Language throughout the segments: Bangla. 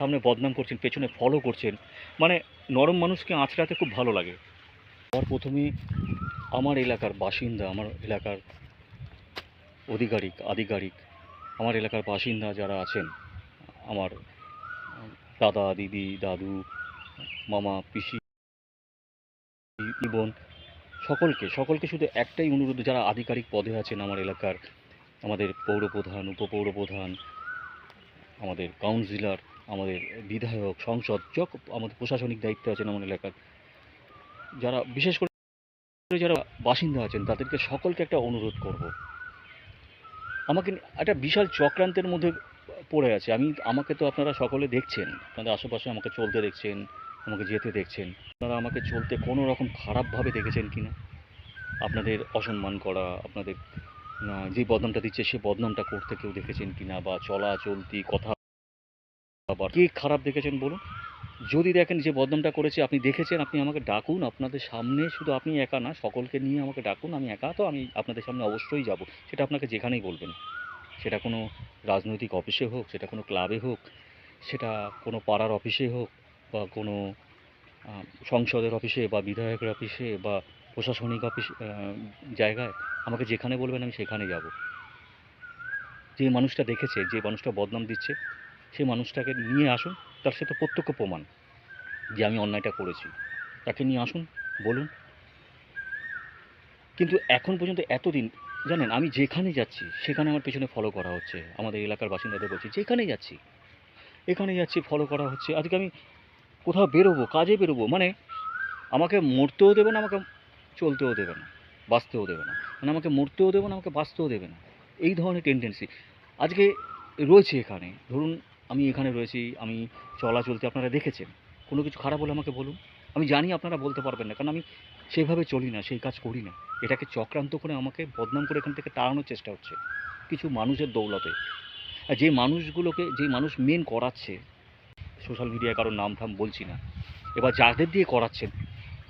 সামনে বদনাম করছেন, পেছনে ফলো করছেন। মানে নরম মানুষকে আঁচড়াতে খুব ভালো লাগে। আমার প্রথমে আমার এলাকার বাসিন্দা, আমার এলাকার অধিকারিক, আধিকারিক, আমার এলাকার বাসিন্দা যারা আছেন, আমার দাদা, দিদি, দাদু, মামা, পিসি বোন, সকলকে সকলকে শুধু একটাই অনুরোধ, যারা আধিকারিক পদে আছেন আমার এলাকার, আমাদের পৌরপ্রধান, উপপৌরপ্রধান, আমাদের কাউন্সিলর আমাদের বিধায়ক, সংসদ যক আমাদের প্রশাসনিক দায়িত্বে আছেন আমার এলাকার, যারা বিশেষ করে যারা বাসিন্দা আছেন, তাদেরকে সকলকে একটা অনুরোধ করব। আমাকে একটা বিশাল চক্রান্তের মধ্যে পড়ে আছে। আমি, আমাকে তো আপনারা সকলে দেখছেন, আপনাদের আশেপাশে আমাকে চলতে দেখছেন, আমাকে যেতে দেখছেন। আপনারা আমাকে চলতে কোনো রকম খারাপভাবে দেখেছেন কি না? আপনাদের অসম্মান করা, আপনাদের যে বদনামটা দিচ্ছে সে বদনামটা করতে কেউ দেখেছেন কি না? বা চলা চলতি কথা আবার। কি খারাপ দেখেছেন বলুন? যদি দেখেন যে বদনামটা করেছে, আপনি দেখেছেন, আপনি আমাকে ডাকুন, আপনাদের সামনে শুধু আপনি একা না, সকলকে নিয়ে আমাকে ডাকুন, আমি একা তো, আমি আপনাদের সামনে অবশ্যই যাব। সেটা আপনাকে যেখানেই বলবেন। সেটা কোনো রাজনৈতিক অফিসে হোক, সেটা কোনো ক্লাবে হোক, সেটা কোনো পাড়ার অফিসে হোক, বা কোনো সংসদের অফিসে, বা বিধায়কের অফিসে, বা প্রশাসনিক অফিস জায়গায়, আমাকে যেখানে বলবেন, আমি সেখানে যাব। যে মানুষটা দেখেছে, যে মানুষটা বদনাম দিচ্ছে সেই মানুষটাকে নিয়ে আসুন, তার সাথে প্রত্যক্ষ প্রমাণ যে আমি অন্যায়টা করেছি। তাকে নিয়ে আসুন, বলুন। কিন্তু এখন পর্যন্ত এতদিন, জানেন, আমি যেখানে যাচ্ছি, সেখানে আমার পেছনে ফলো করা হচ্ছে। আমাদের এলাকার বাসিন্দাদের বলছি যেখানেই যাচ্ছি, এখানে যাচ্ছি ফলো করা হচ্ছে। আজকে আমি কোথাও বেরোবো, কাজে বেরোবো মানে আমাকে মরতেও দেবে না, আমাকে চলতেও দেবে না, বাঁচতেও দেবে না। মানে আমাকে মরতেও দেবে না, আমাকে বাঁচতেও দেবে না। এই ধরনের টেন্ডেন্সি আজকে রয়েছে এখানে। ধরুন আমি এখানে রয়েছি, আমি চলা চলতে আপনারা দেখেছেন। কোনো কিছু খারাপ হলে আমাকে বলুন। আমি জানি আপনারা বলতে পারবেন না, কারণ আমি সেইভাবে চলি না, সেই কাজ করি না। এটাকে চক্রান্ত করে আমাকে বদনাম করে এখান থেকে তাড়ানোর চেষ্টা হচ্ছে, কিছু মানুষের দৌলতে। আর যে মানুষগুলোকে, যে মানুষ মেন করাচ্ছে সোশ্যাল মিডিয়ায় কারোর নাম ঠাম বলছি না, এবার যাদের দিয়ে করাচ্ছেন,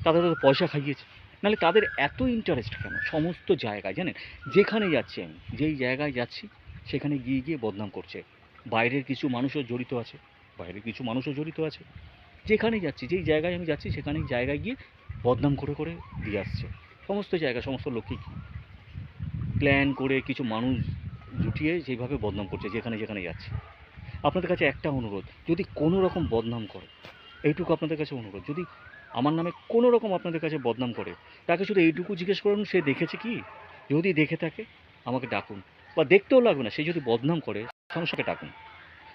তাদের পয়সা খাইয়েছে। নাহলে তাদের এত ইন্টারেস্ট কেন? সমস্ত জায়গায়, জানেন? যেখানে যাচ্ছি আমি, যেই জায়গায় যাচ্ছি, সেখানে গিয়ে গিয়ে বদনাম করছে। বাইরের কিছু মানুষও জড়িত আছে, বাইরের কিছু মানুষও জড়িত আছে। যেখানে যাচ্ছি, যেই জায়গায় আমি যাচ্ছি, সেখানেই জায়গায় গিয়ে বদনাম করে করে দিয়ে আসছে। সমস্ত জায়গা, সমস্ত লোককে লোকই প্ল্যান করে কিছু মানুষ জুটিয়ে যেভাবে বদনাম করছে, যেখানে যেখানে যাচ্ছে। আপনাদের কাছে একটা অনুরোধ, যদি কোনো রকম বদনাম করে, এইটুকু আপনাদের কাছে অনুরোধ, যদি আমার নামে কোনো রকম আপনাদের কাছে বদনাম করে, তাকে শুধু এইটুকু জিজ্ঞেস করুন, সে দেখেছে কি? যদি দেখে থাকে, আমাকে ডাকুন। বা দেখতেও লাগবে না, সে যদি বদনাম করে সংসারকে ডাকুন।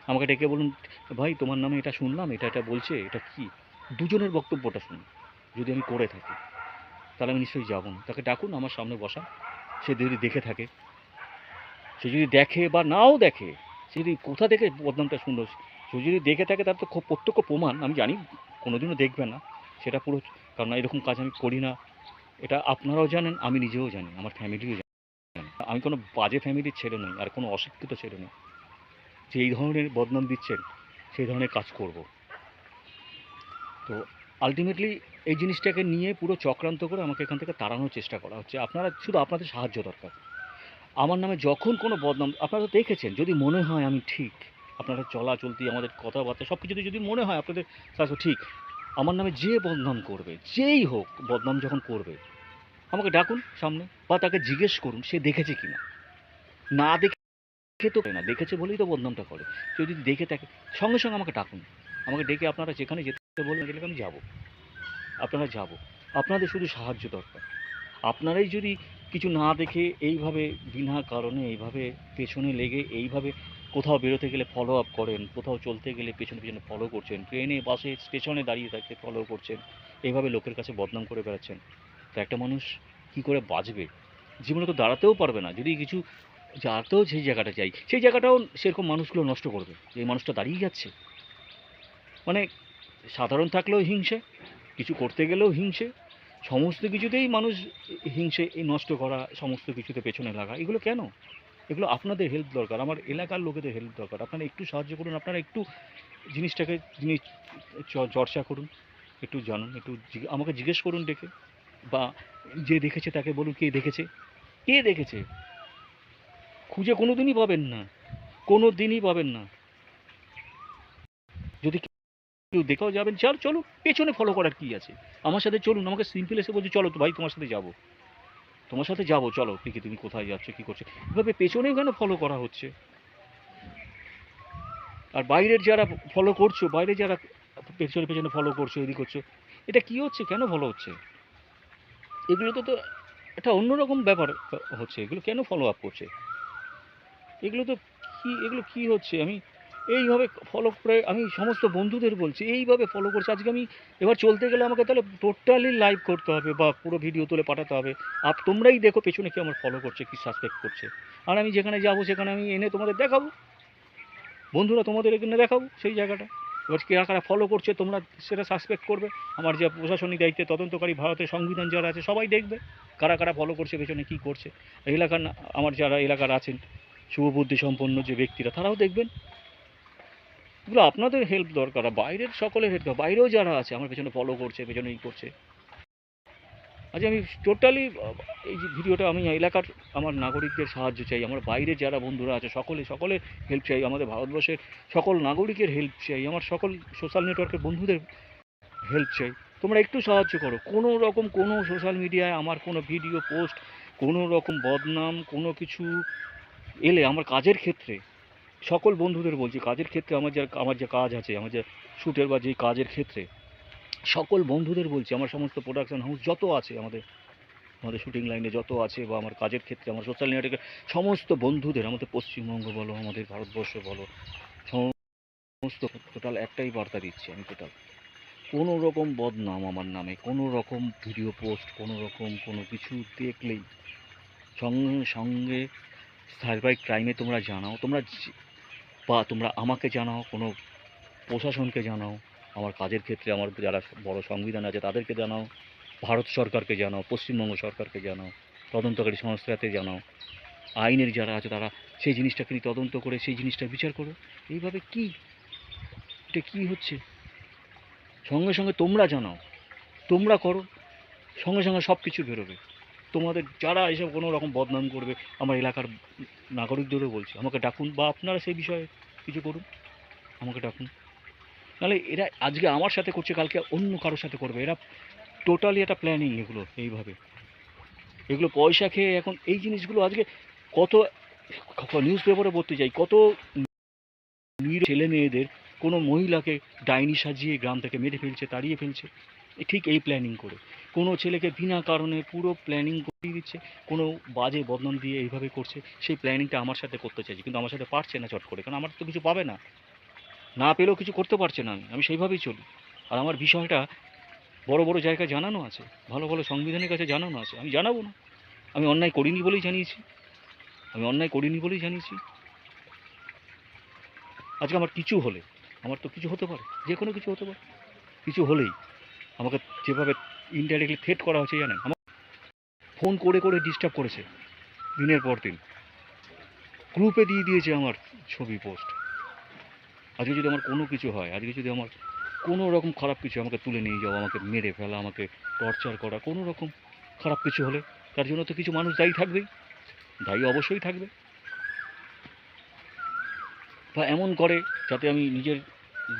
আমাকে ডেকে বলুন, ভাই, তোমার নামে এটা শুনলাম, এটা এটা বলছে, এটা কি? দুজনের বক্তব্যটা শুনুন, যদি আমি করে থাকি। তাহলে আমি নিশ্চয়ই যাব। না তাকে ডাকুন, আমার সামনে বসা। সে যদি দেখে থাকে, সে যদি দেখে বা নাও দেখে, সে যদি কোথা থেকে বদনামটা শুনলো, সে যদি দেখে থাকে, তার তো খুব প্রত্যক্ষ প্রমাণ। আমি জানি, কোনোদিনও দেখবে না। সেটা পুরো, কারণ এরকম কাজ আমি করি না। এটা আপনারাও জানেন, আমি নিজেও জানি, আমার ফ্যামিলিও জানে আমি কোনো বাজে ফ্যামিলির ছেলে নই, আর কোনো অশিক্ষিত ছেলে নই। যে ধরনের বদনাম দিচ্ছেন, সেই ধরনের কাজ করব। তো আলটিমেটলি এই জিনিসটাকে নিয়ে পুরো চক্রান্ত করে আমাকে এখান থেকে তাড়ানোর চেষ্টা করা হচ্ছে। আপনারা শুধু আপনাদের সাহায্য দরকার। আমার নামে যখন কোনো বদনাম, আপনারা দেখেছেন, যদি মনে হয় আমি ঠিক, আপনারা চলা চলতি, আমাদের কথাবার্তা সব কিছুতে যদি মনে হয় আপনাদের শাস্ত্র ঠিক। আমার নামে যে বদনাম করবে, যেই হোক বদনাম যখন করবে, আমাকে ডাকুন সামনে বা তাকে জিজ্ঞেস করুন সে দেখেছে কি না না দেখে তো না, দেখেছে বলেই তো বদনামটা করে। কেউ যদি দেখে থাকে সঙ্গে সঙ্গে আমাকে ডাকুন। আমাকে ডেকে আপনারা যেখানে যেতে বলবেন গেলে আমি যাব। আপনারা যাব। আপনাদের শুধু সাহায্য দরকার। আপনারাই যদি কিছু না দেখে এইভাবে বিনা কারণে, এইভাবে পেছনে লেগে, এইভাবে কোথাও বেরোতে গেলে ফলো আপ করেন, কোথাও চলতে গেলে পেছনে পেছনে ফলো করছেন, ট্রেনে, বাসে, স্টেশনে দাঁড়িয়ে থাকতে ফলো করছেন, এইভাবে লোকের কাছে বদনাম করে বেড়াচ্ছেন, তো একটা মানুষ কি করে বাঁচবে? জীবনে তো দাঁড়াতেও পারবে না। যদি কিছু যাতেও সেই জায়গাটা চাই। সেই জায়গাটাও সেরকম মানুষগুলো নষ্ট করবে। যে মানুষটা দাঁড়িয়ে যাচ্ছে। মানে সাধারণ থাকলেও হিংসে, কিছু করতে গেলেও হিংসে, সমস্ত কিছুতেই মানুষ হিংসে এই নষ্ট করা, সমস্ত কিছুতে পেছনে লাগা, এগুলো কেন? এগুলো আপনাদের হেল্প দরকার, আমার এলাকার লোকেদের হেল্প দরকার। আপনারা একটু সাহায্য করুন, আপনারা একটু জিনিসটাকে, জিনিস চর্চা করুন, একটু জানুন, একটু আমাকে জিজ্ঞেস করুন ডেকে, বা যে দেখেছে তাকে বলুন কে দেখেছে। কে দেখেছে? খুঁজে কোনো দিনই পাবেন না। কোনো দিনই পাবেন না। যদি কেউ দেখেও যাবেন, চল, চলো, পেছনে ফলো করার কি আছে? আমার সাথে চলুন, আমাকে সিম্পল এসে বলছে, চলো তো ভাই, তোমার সাথে যাব। তোমার সাথে যাব, চলো পিকে তুমি কোথায় যাচ্ছ, কি করছ। এভাবে পেছনেও কেন ফলো করা হচ্ছে? আর বাইরের যারা ফলো করছ বাইরে যারা পেছনে পেছনে ফলো করছ, এদিক করছ, এটা কি হচ্ছে? কেন ফলো হচ্ছে? এগুলো তো তো একটা অন্যরকম ব্যাপার হচ্ছে। এগুলো কেন ফলো আপ করছে? এগুলো তো কি, এগুলো কি হচ্ছে? আমি এইভাবে ফলো করে, আমি সমস্ত বন্ধুদের বলছি, এইভাবে ফলো করছি। আজকে আমি এবার চলতে গেলে আমাকে তাহলে টোটালি লাইভ করতে হবে বা পুরো ভিডিও তুলে পাঠাতে হবে। আপ, তোমরাই দেখো পেছনে কি আমার ফলো করছে, কি সাসপেক্ট করছে। আর আমি যেখানে যাব, সেখানে আমি এনে তোমাদের দেখাবো। বন্ধুরা, তোমাদের এখানে দেখাবো সেই জায়গাটা। এবার কারা কারা ফলো করছে, তোমরা সেটা সাসপেক্ট করবে। আমার যে প্রশাসনিক দায়িত্বে তদন্তকারী ভারতের সংবিধান যারা আছে, সবাই দেখবে। কারা কারা ফলো করছে, পেছনে কী করছে। এলাকার আমার যারা এলাকার আছেন শুভবুদ্ধি সম্পন্ন যে ব্যক্তিরা, তারাও দেখবেন। এগুলো আপনাদের হেল্প দরকার বাইরের সকলের হেল্প বাইরেও যারা আছে, আমার পেছনে ফলো করছে, পেছনে ই করছে। আজ আমি টোটালি এই যে ভিডিওটা আমি এলাকার আমার নাগরিকদের সাহায্য চাই, আমার বাইরে যারা বন্ধুরা আছে, সকলে সকলে হেল্প চাই, আমাদের ভারতবর্ষের সকল নাগরিকের হেল্প চাই, আমার সকল সোশ্যাল নেটওয়ার্কের বন্ধুদের হেল্প চাই। তোমরা একটু সাহায্য করো। কোনো রকম কোনো সোশ্যাল মিডিয়ায় আমার কোনো ভিডিও পোস্ট কোনো রকম বদনাম, কোনো কিছু এলে আমার কাজের ক্ষেত্রে, সকল বন্ধুদের বলছি, কাজের ক্ষেত্রে আমার যে আমার যে কাজ আছে, আমার যে শ্যুটের বা যে কাজের ক্ষেত্রে, সকল বন্ধুদের বলছি, আমার সমস্ত প্রোডাকশন হাউস যত আছে আমাদের আমাদের শুটিং লাইনে যত আছে বা আমার কাজের ক্ষেত্রে, আমার সোশ্যাল নেটওয়ার্কের সমস্ত বন্ধুদের, আমাদের পশ্চিমবঙ্গ বলো, আমাদের ভারতবর্ষ বলো, সমস্ত টোটাল একটাই বার্তা দিচ্ছি আমি টোটাল কোনো রকম বদনাম আমার নামে, কোনো রকম ভিডিও পোস্ট কোনো রকম কোনো কিছু দেখলেই সঙ্গে সঙ্গে সাইবার ক্রাইমে তোমরা জানাও, তোমরা বা তোমরা আমাকে জানাও, কোনো প্রশাসনকে জানাও, আমার কাজের ক্ষেত্রে আমার যারা বড় সংবিধান আছে তাদেরকে জানাও, ভারত সরকারকে জানাও, পশ্চিমবঙ্গ সরকারকে জানাও, তদন্তকারী সংস্থাতে জানাও, আইনের যারা আছে তারা সেই জিনিসটাকে নিয়ে তদন্ত করে, সেই জিনিসটা বিচার করো? এইভাবে কি? এটা কি হচ্ছে? সঙ্গে সঙ্গে তোমরা জানাও, তোমরা করো, সঙ্গে সঙ্গে সব কিছু বেরোবে। তোমাদের যারা এসব কোনো রকম বদনাম করবে, আমার এলাকার নাগরিকদেরও বলছি, আমাকে ডাকুন বা আপনারা সেই বিষয়ে কিছু করুন, আমাকে ডাকুন। নাহলে এরা আজকে আমার সাথে করছে, কালকে অন্য কারোর সাথে করবে। এরা টোটালি একটা প্ল্যানিং এগুলো, এইভাবে। এগুলো পয়সা খেয়ে এখন এই জিনিসগুলো আজকে কত নিউজ পেপারে পড়তে যাই, কত ছেলে মেয়েদের কোনো মহিলাকে ডাইনি সাজিয়ে গ্রাম থেকে মেরে ফেলছে, তাড়িয়ে ফেলছে। ঠিক এই প্ল্যানিং করে। কোনো ছেলেকে বিনা কারণে পুরো প্ল্যানিং করিয়ে দিচ্ছে, কোনো বাজে বদনাম দিয়ে এইভাবে করছে, সেই প্ল্যানিংটা আমার সাথে করতে চাইছে, কিন্তু আমার সাথে পারছে না চট করে, কারণ আমার তো কিছু পাবে না। না পেলেও কিছু করতে পারছে না আমি আমি সেইভাবেই চলি। আর আমার বিষয়টা বড় বড় জায়গায় জানানো আছে, ভালো ভালো সংবিধানের কাছে জানানো আছে, আমি জানাব না। আমি অন্যায় করিনি বলেই জানিয়েছি। আমি অন্যায় করিনি বলেই জানিয়েছি। আজকে আমার কিছু হলে, আমার তো কিছু হতে পারে যে কোনো কিছু হতে পারে। কিছু হলেই। আমাকে যেভাবে ইনডাইরেক্টলি থ্রেট করা হচ্ছে জানেন? আমার ফোন করে করে ডিস্টার্ব করেছে দিনের পর দিন। গ্রুপে দিয়ে দিয়েছে আমার ছবি পোস্ট আজকে যদি আমার কোনো কিছু হয়, আজকে যদি আমার কোনো রকম খারাপ কিছু আমাকে তুলে নিয়ে যাওয়া আমাকে মেরে ফেলা, আমাকে টর্চার করা, কোনো রকম খারাপ কিছু হলে তার জন্য তো কিছু মানুষ দায়ী থাকবেই। দায়ী অবশ্যই থাকবে। বা এমন করে যাতে আমি নিজের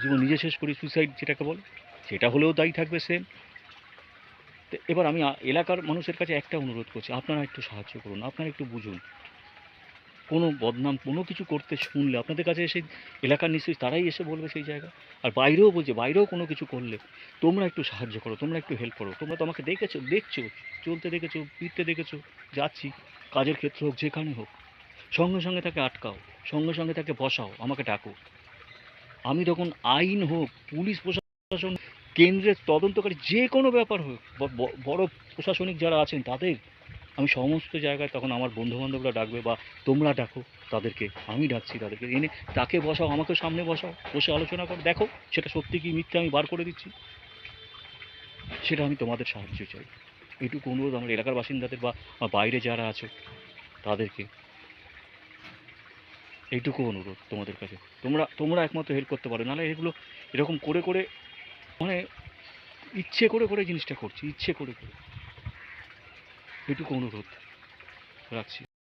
জীবন নিজে শেষ করি সুইসাইড যেটাকে বলে। সেটা হলেও দায়ী থাকবে সেম তো এবার আমি এলাকার মানুষের কাছে একটা অনুরোধ করছি, আপনারা একটু সাহায্য করুন, আপনারা একটু বুঝুন। কোনো বদনাম, কোনো কিছু করতে শুনলে, আপনাদের কাছে এসে এলাকার নিশ্চয়ই তারাই এসে বলবে সেই জায়গা। আর বাইরেও বলছে, বাইরেও কোনো কিছু করলে তোমরা একটু সাহায্য করো, তোমরা একটু হেল্প করো। তোমরা তো আমাকে দেখেছ, দেখছ, চলতে দেখেছ, ফিরতে দেখেছ, যাচ্ছি, কাজের ক্ষেত্রে হোক, যেখানে হোক। সঙ্গে সঙ্গে তাকে আটকাও, সঙ্গে সঙ্গে তাকে বসাও, আমাকে ডাকো। আমি তখন আইন হোক, পুলিশ প্রশাসন কেন্দ্রের তদন্তকারী যে কোনো ব্যাপার হোক বড় প্রশাসনিক যারা আছেন তাদের, আমি সমস্ত জায়গায় তখন আমার বন্ধুবান্ধবরা ডাকবে বা তোমরা ডাকো, তাদেরকে আমি ডাকছি তাদেরকে। এনে তাকে বসাও, আমাকে সামনে বসাও, বসে আলোচনা করো। দেখো সেটা সত্যি কি মিথ্যে আমি বার করে দিচ্ছি। সেটা আমি তোমাদের সাহায্য চাই। এইটুকু অনুরোধ আমার এলাকার বাসিন্দাদের বা বা বাইরে যারা আছো, তাদেরকে এইটুকু অনুরোধ তোমাদের কাছে। তোমরা তোমরা একমাত্র হেল্প করতে পারো। নাহলে এগুলো এরকম করে করে মানে ইচ্ছে করে করে জিনিসটা করছি ইচ্ছে করে করে। এটুকু অনুরোধ রাখছি।